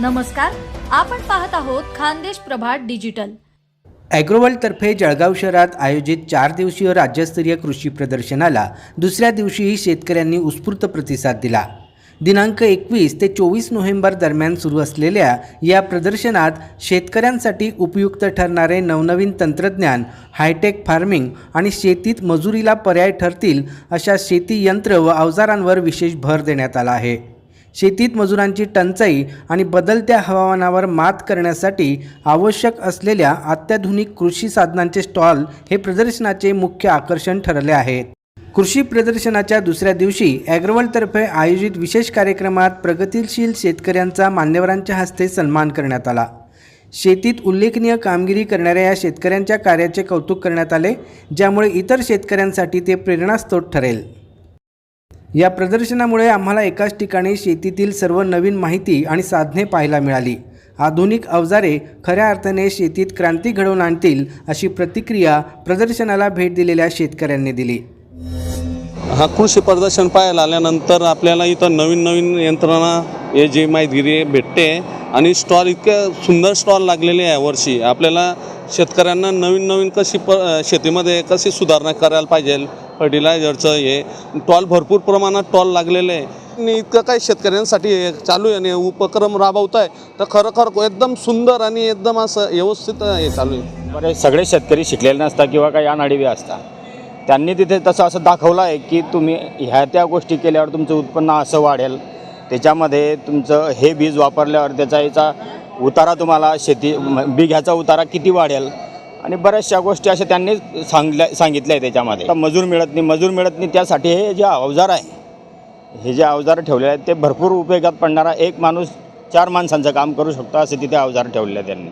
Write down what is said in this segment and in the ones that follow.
नमस्कार आपण पाहत आहोत खानदेश प्रभात डिजिटल. ॲग्रोवर्ल्डतर्फे जळगाव शहरात आयोजित चार दिवसीय राज्यस्तरीय कृषी प्रदर्शनाला दुसऱ्या दिवशीही शेतकऱ्यांनी उत्स्फूर्त प्रतिसाद दिला. दिनांक एकवीस ते चोवीस नोव्हेंबर दरम्यान सुरू असलेल्या या प्रदर्शनात शेतकऱ्यांसाठी उपयुक्त ठरणारे नवनवीन तंत्रज्ञान हायटेक फार्मिंग आणि शेतीत मजुरीला पर्याय ठरतील अशा शेती यंत्र व अवजारांवर विशेष भर देण्यात आला आहे. शेतीत मजुरांची टंचाई आणि बदलत्या हवामानावर मात करण्यासाठी आवश्यक असलेल्या अत्याधुनिक कृषी साधनांचे स्टॉल हे प्रदर्शनाचे मुख्य आकर्षण ठरले आहेत. कृषी प्रदर्शनाच्या दुसऱ्या दिवशी ॲग्रवलतर्फे आयोजित विशेष कार्यक्रमात प्रगतीशील शेतकऱ्यांचा मान्यवरांच्या हस्ते सन्मान करण्यात आला. शेतीत उल्लेखनीय कामगिरी करणाऱ्या या शेतकऱ्यांच्या कार्याचे कौतुक करण्यात आले ज्यामुळे इतर शेतकऱ्यांसाठी ते प्रेरणास्त्रोत ठरेल. या प्रदर्शनामुळे आम्हाला एकाच ठिकाणी शेतीतील सर्व नवीन माहिती आणि साधने पाहायला मिळाली. आधुनिक अवजारे खऱ्या अर्थाने शेतीत क्रांती घडवून आणतील अशी प्रतिक्रिया प्रदर्शनाला भेट दिलेल्या शेतकऱ्यांनी दिली. हा कृषी प्रदर्शन पाहायला आल्यानंतर आपल्याला इथं नवीन नवीन यंत्रणा हे जी माहितगिरी भेटते आणि स्टॉल इतक्या सुंदर स्टॉल लागलेले आहे यावर्षी. आपल्याला शेतकऱ्यांना नवीन नवीन कशी प शेतीमध्ये कशी सुधारणा करायला पाहिजे फर्टिलायझरचं हे टॉल भरपूर प्रमाणात टॉल लागलेले आहे. आणि इतकं काही शेतकऱ्यांसाठी हे चालू आहे आणि उपक्रम राबवत आहे. तर खरोखर एकदम सुंदर आणि एकदम असं व्यवस्थित हे चालू आहे. बरे सगळे शेतकरी शिकलेले नसतात किंवा काही अनाडीबी असतात. त्यांनी तिथे तसं असं दाखवलं आहे की तुम्ही ह्या त्या गोष्टी केल्यावर तुमचं उत्पन्न असं वाढेल. त्याच्यामध्ये तुमचं हे बीज वापरल्यावर त्याचा याचा उतारा तुम्हाला शेती बी घ्याचा उतारा किती वाढेल? आणि बऱ्याचशा गोष्टी अशा त्यांनी सांगल्या सांगितल्या आहे त्याच्यामध्ये. आता मजूर मिळत नाही मजूर मिळत नाही त्यासाठी हे जे अवजार आहे हे जे अवजार ठेवलेले आहेत ते भरपूर उपयोगात पडणारा एक माणूस चार माणसांचं काम करू शकतो असे तिथे अवजार ठेवलेले आहेत त्यांनी.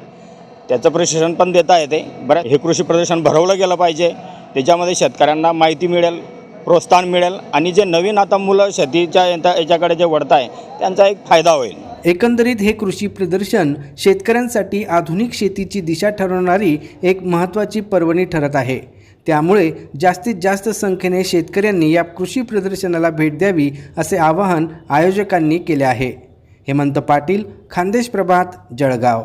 त्याचं प्रशिक्षण पण देता येते. बऱ्या हे कृषी प्रदर्शन भरवलं गेलं पाहिजे. त्याच्यामध्ये शेतकऱ्यांना माहिती मिळेल प्रोत्साहन मिळेल आणि जे नवीन आता मुलं शेतीच्या याच्याकडे जे वळत आहे त्यांचा एक फायदा होईल. एकंदरीत हे कृषी प्रदर्शन शेतकऱ्यांसाठी आधुनिक शेतीची दिशा ठरवणारी एक महत्त्वाची पर्वणी ठरत आहे. त्यामुळे जास्तीत जास्त संख्येने शेतकऱ्यांनी या कृषी प्रदर्शनाला भेट द्यावी असे आवाहन आयोजकांनी केले आहे. हेमंत पाटील खानदेश प्रभात जळगाव.